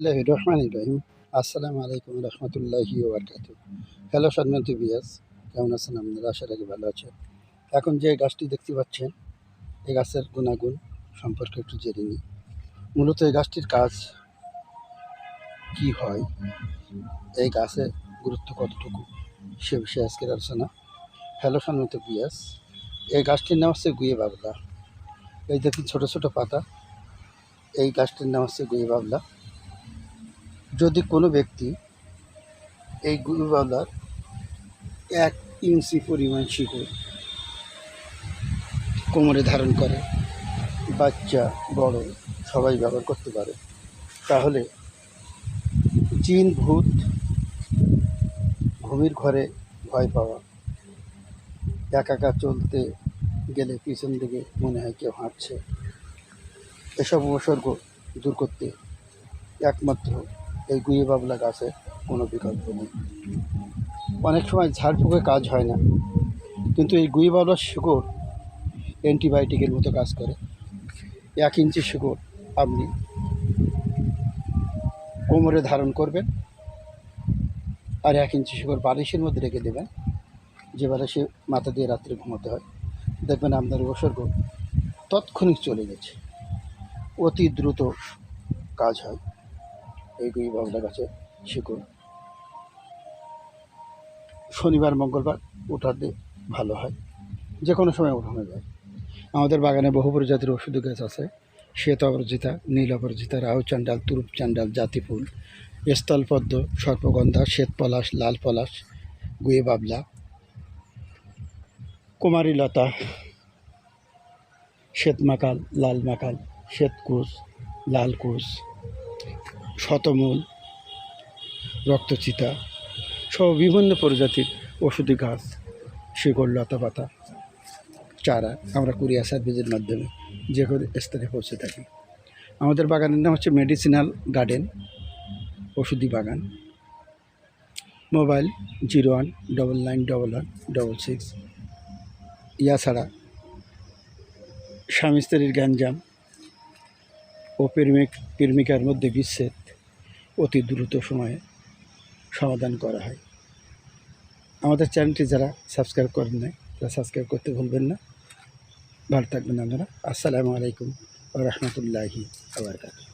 বিসমিল্লাহির রহমানির রহিম। আসসালামু আলাইকুম রহমতুল্লাহি ওবরকাত হ্যালো সম্মানিত বিয়াস কেমন আছেন আপনারা? আশা রাখি ভালো আছেন। এখন যে গাছটি দেখতে পাচ্ছেন, এই গাছের গুণাগুণ সম্পর্কে একটু জেনে নিই। মূলত এই গাছটির কাজ কি হয়, এই গাছের গুরুত্ব কতটুকু, সে বিষয়ে আজকের আলোচনা। হ্যালো সম্মানিত বিয়াস এই গাছটির নাম হচ্ছে গুয়ে বাবলা। এই দেখুন ছোটো ছোটো পাতা। এই গাছটির নাম হচ্ছে গুয়ে বাবলা। যদি কোনো ব্যক্তি এই গুরুবালার এক ইঞ্চি পরিমাণ শিকড় কোমরে ধারণ করে, বাচ্চা, বড়, সবাই ব্যবহার করতে পারে, তাহলে জিন ভূত ঘুমির ঘরে ভয় পাওয়া একা চলতে গেলে পিছন দিকে মনে হয় কেউ হাঁটছে, এসব উপসর্গ দূর করতে একমাত্র এই গুয়ে বাবলা গাছের কোনো বিকল্প নেই। অনেক সময় ঝাড়ফুঁকে কাজ হয় না, কিন্তু এই গুয়ে বাবলার শিকড় অ্যান্টিবায়োটিকের মতো কাজ করে। এক ইঞ্চি শিকড় আপনি কোমরে ধারণ করবেন আর এক ইঞ্চি শিকড় বালিশের মধ্যে রেখে দেবেন, যে বালিশে মাথা দিয়ে রাত্রে ঘুমোতে হয়। দেখবেন আপনার উপসর্গ তৎক্ষণিক চলে গেছে, অতি দ্রুত কাজ হয়। এই গুই বাবলা গাছে শিকড়। শনিবার, মঙ্গলবার উঠাতে ভালো হয়। যে কোনো সময় উঠানো যায়। আমাদের বাগানে বহু প্রজাতির ওষুধ গাছ আছে। শ্বেত অপরাজিতা নীল অপরাজিতা রাহু চান্ডাল, তুরুপ চান্ডাল, জাতি ফুল স্থলপদ্ম সর্পগন্ধা, শ্বেত পলাশ, লাল পলাশ, গুয়ে বাবলা, কুমারী লতা, শ্বেত মাকাল, লাল মাকাল, শ্বেত কুশ, লাল কুশ শতমূল, রক্তচিতা সহ বিভিন্ন প্রজাতির ওষুধি গাছ, শিকড় লতা পাতা চারা আমরা কুরিয়ার সার্ভিসের মাধ্যমে যে কোনো স্থানে পৌঁছে থাকি। আমাদের বাগানের নাম হচ্ছে মেডিসিনাল গার্ডেন, ওষুধি বাগান। Mobile zero one double nine double one double six. ইয়া ছাড়া স্বামী স্ত্রীর গ্যাঞ্জাম ও প্রেমিক প্রেমিকার মধ্যে বিচ্ছেদ অতি দ্রুত সময়ে সমাধান করা হয়। আমাদের চ্যানেলটি যারা সাবস্ক্রাইব করেন নাই, তারা সাবস্ক্রাইব করতে ভুলবেন না। ভালো থাকবেন আপনারা। আসসালামু আলাইকুম রহমতুল্লাহি আবরকাত